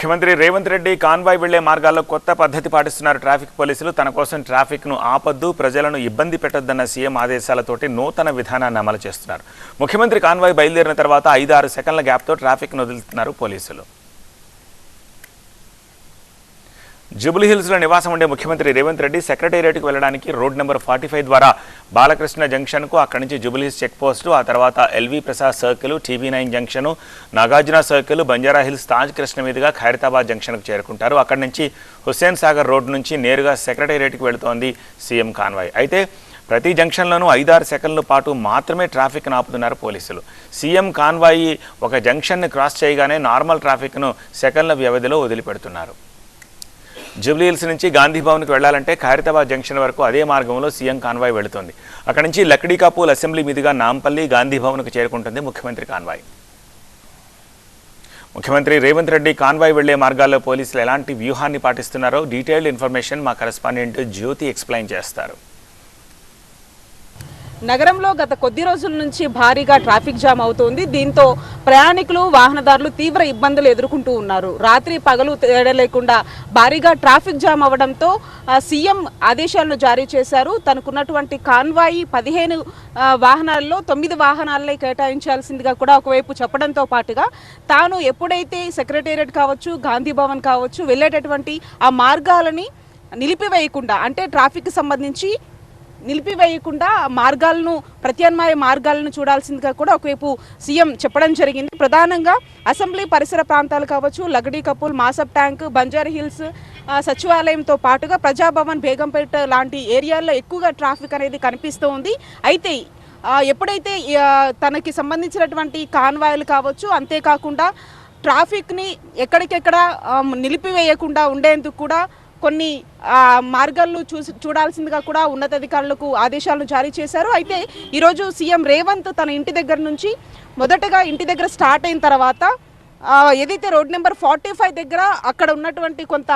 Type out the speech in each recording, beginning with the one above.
ముఖ్యమంత్రి రేవంత్ రెడ్డి కాన్వాయ్ వెళ్ళే మార్గాల్లో కొత్త పద్ధతి పాటిస్తున్నారు ట్రాఫిక్ పోలీసులు. తన కోసం ట్రాఫిక్ను ఆపద్దు ప్రజలను ఇబ్బంది పెట్టొద్దన్న సీఎం ఆదేశాలతోటి నూతన విధానాన్ని అమలు చేస్తున్నారు. ముఖ్యమంత్రి కాన్వాయ్ బయలుదేరిన తర్వాత ఐదు ఆరు సెకండ్ల గ్యాప్తో ట్రాఫిక్ను వదులుతున్నారు పోలీసులు. జూబ్లీహిల్స్లో నివాసం ఉండే ముఖ్యమంత్రి రేవంత్ రెడ్డి సెక్రటేరియట్కి వెళ్ళడానికి రోడ్ నెంబర్ ఫార్టీ ఫైవ్ ద్వారా బాలకృష్ణ జంక్షన్కు అక్కడి నుంచి జూబ్లీహిల్స్ చెక్ పోస్టు ఆ తర్వాత LV Prasad circle TV nine junction Nagarjuna circle Banjara hills Taj Krishna మీదుగా ఖైరతాబాద్ జంక్షన్కు చేరుకుంటారు. అక్కడి నుంచి హుస్సేన్ సాగర్ రోడ్ నుంచి నేరుగా సెక్రటేరియట్కి వెళుతోంది సీఎం కాన్వాయ్. అయితే ప్రతి జంక్షన్లోనూ ఐదారు సెకండ్ల పాటు మాత్రమే ట్రాఫిక్ ఆపుతున్నారు పోలీసులు. సీఎం కాన్వాయి ఒక జంక్షన్ని క్రాస్ చేయగానే నార్మల్ ట్రాఫిక్ను సెకండ్ల వ్యవధిలో వదిలిపెడుతున్నారు. జూబ్లీహిల్స్ నుంచి గాంధీ భవన్కి వెళ్ళాలంటే ఖైరతాబాద్ జంక్షన్ వరకు అదే మార్గంలో సీఎం కాన్వాయ్ వెళుతుంది. అక్కడి నుంచి లక్డీ కాపూల్ అసెంబ్లీ మీదుగా నాంపల్లి గాంధీ భవన్కు చేరుకుంటుంది ముఖ్యమంత్రి కాన్వాయ్. ముఖ్యమంత్రి రేవంత్ రెడ్డి కాన్వాయ్ వెళ్ళే మార్గాల్లో పోలీసులు ఎలాంటి వ్యూహాన్ని పాటిస్తున్నారో డీటెయిల్డ్ ఇన్ఫర్మేషన్ మా కరెస్పాండెంట్ జ్యోతి ఎక్స్ప్లెయిన్ చేస్తారు. నగరంలో గత కొద్ది రోజుల నుంచి భారీగా ట్రాఫిక్ జామ్ అవుతోంది. దీంతో ప్రయాణికులు వాహనదారులు తీవ్ర ఇబ్బందులు ఎదుర్కొంటూ ఉన్నారు. రాత్రి పగలు తేడా లేకుండా భారీగా ట్రాఫిక్ జామ్ అవడంతో సీఎం ఆదేశాలను జారీ చేశారు. తనకున్నటువంటి కాన్వాయి పదిహేను వాహనాల్లో తొమ్మిది వాహనాలనే కేటాయించాల్సిందిగా కూడా ఒకవైపు చెప్పడంతో పాటుగా తాను ఎప్పుడైతే సెక్రటేరియట్ కావచ్చు గాంధీ భవన్ కావచ్చు వెళ్ళేటటువంటి ఆ మార్గాలని నిలిపివేయకుండా అంటే ట్రాఫిక్ సంబంధించి నిలిపివేయకుండా మార్గాలను ప్రత్యామ్నాయ మార్గాలను చూడాల్సిందిగా కూడా ఒకవైపు సీఎం చెప్పడం జరిగింది. ప్రధానంగా అసెంబ్లీ పరిసర ప్రాంతాలు కావచ్చు లగడీ కపూల్ మాసప్ ట్యాంక్ బంజార్ హిల్స్ సచివాలయంతో పాటుగా ప్రజాభవన్ బేగంపేట లాంటి ఏరియాల్లో ఎక్కువగా ట్రాఫిక్ అనేది కనిపిస్తూ ఉంది. అయితే ఎప్పుడైతే తనకి సంబంధించినటువంటి కాన్వాయిలు కావచ్చు అంతేకాకుండా ట్రాఫిక్ని ఎక్కడికెక్కడ నిలిపివేయకుండా ఉండేందుకు కూడా కొన్ని మార్గాల్లో మార్గాలను చూసి చూడాల్సిందిగా కూడా ఉన్నతాధికారులకు ఆదేశాలను జారీ చేశారు. అయితే ఈరోజు సీఎం రేవంత్ తన ఇంటి దగ్గర నుంచి మొదటగా ఇంటి దగ్గర స్టార్ట్ అయిన తర్వాత ఏదైతే రోడ్ నెంబర్ ఫార్టీ ఫైవ్ దగ్గర అక్కడ ఉన్నటువంటి కొంత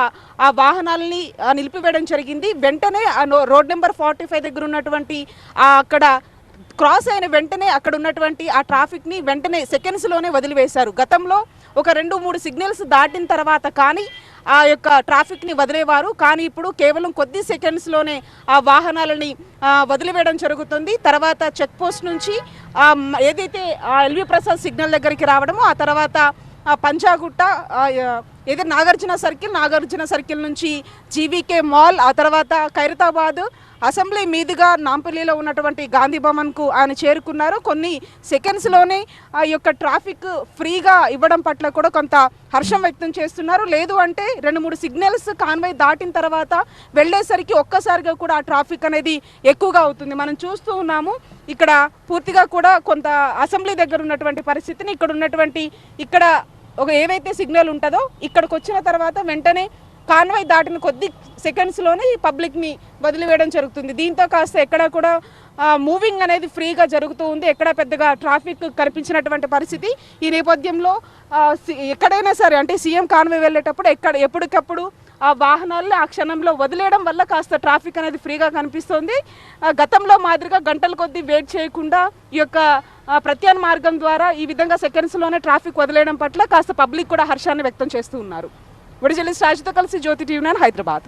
ఆ వాహనాలని నిలిపివేయడం జరిగింది. వెంటనే ఆ రోడ్ నెంబర్ ఫార్టీ ఫైవ్ దగ్గర ఉన్నటువంటి ఆ అక్కడ క్రాస్ అయిన వెంటనే అక్కడ ఉన్నటువంటి ఆ ట్రాఫిక్ని వెంటనే సెకండ్స్లోనే వదిలివేశారు. గతంలో ఒక రెండు మూడు సిగ్నల్స్ దాటిన తర్వాత కానీ ఆ యొక్క ట్రాఫిక్ని వదిలేవారు. కానీ ఇప్పుడు కేవలం కొద్ది సెకండ్స్లోనే ఆ వాహనాలని వదిలివేయడం జరుగుతుంది. తర్వాత చెక్ పోస్ట్ నుంచి ఏదైతే ఆ ఎల్వి ప్రసాద్ సిగ్నల్ దగ్గరికి రావడమో ఆ తర్వాత ఆ ఏదైతే నాగార్జున సర్కిల్ నాగార్జున సర్కిల్ నుంచి జీవీకే మాల్ ఆ తర్వాత ఖైరతాబాద్ అసెంబ్లీ మీదుగా నాంపల్లిలో ఉన్నటువంటి గాంధీ భవన్కు ఆయన చేరుకున్నారు. కొన్ని సెకండ్స్లోనే ఆ యొక్క ట్రాఫిక్ ఫ్రీగా ఇవ్వడం పట్ల కూడా కొంత హర్షం వ్యక్తం చేస్తున్నారు. లేదు అంటే రెండు మూడు సిగ్నల్స్ కాన్వై దాటిన తర్వాత వెళ్ళేసరికి ఒక్కసారిగా కూడా ఆ ట్రాఫిక్ అనేది ఎక్కువగా అవుతుంది. మనం చూస్తూ ఉన్నాము ఇక్కడ పూర్తిగా కూడా కొంత అసెంబ్లీ దగ్గర ఉన్నటువంటి పరిస్థితిని ఇక్కడ ఉన్నటువంటి ఇక్కడ ఒక ఏవైతే సిగ్నల్ ఉంటుందో ఇక్కడికి వచ్చిన తర్వాత వెంటనే కాన్వాయ్ దాటిన కొద్ది సెకండ్స్లోనే ఈ పబ్లిక్ని వదిలివేయడం జరుగుతుంది. దీంతో కాస్త ఎక్కడ కూడా మూవింగ్ అనేది ఫ్రీగా జరుగుతూ ఉంది. ఎక్కడ పెద్దగా ట్రాఫిక్ కనిపించినటువంటి పరిస్థితి. ఈ నేపథ్యంలో సి- ఎక్కడైనా సరే అంటే సీఎం కాన్వే వెళ్ళేటప్పుడు ఎక్కడ ఎప్పటికప్పుడు ఆ వాహనాలను ఆ క్షణంలో వదిలేయడం వల్ల కాస్త ట్రాఫిక్ అనేది ఫ్రీగా కనిపిస్తుంది. గతంలో మాదిరిగా గంటల కొద్దీ వెయిట్ చేయకుండా ఈ యొక్క ప్రత్యాన మార్గం ద్వారా ఈ విధంగా సెకండ్స్లోనే ట్రాఫిక్ వదిలేయడం పట్ల కాస్త పబ్లిక్ కూడా హర్షాన్ని వ్యక్తం చేస్తూ ఉన్నారు. విడుదల రాజుతో కలిసి జ్యోతి టీవీ హైదరాబాద్.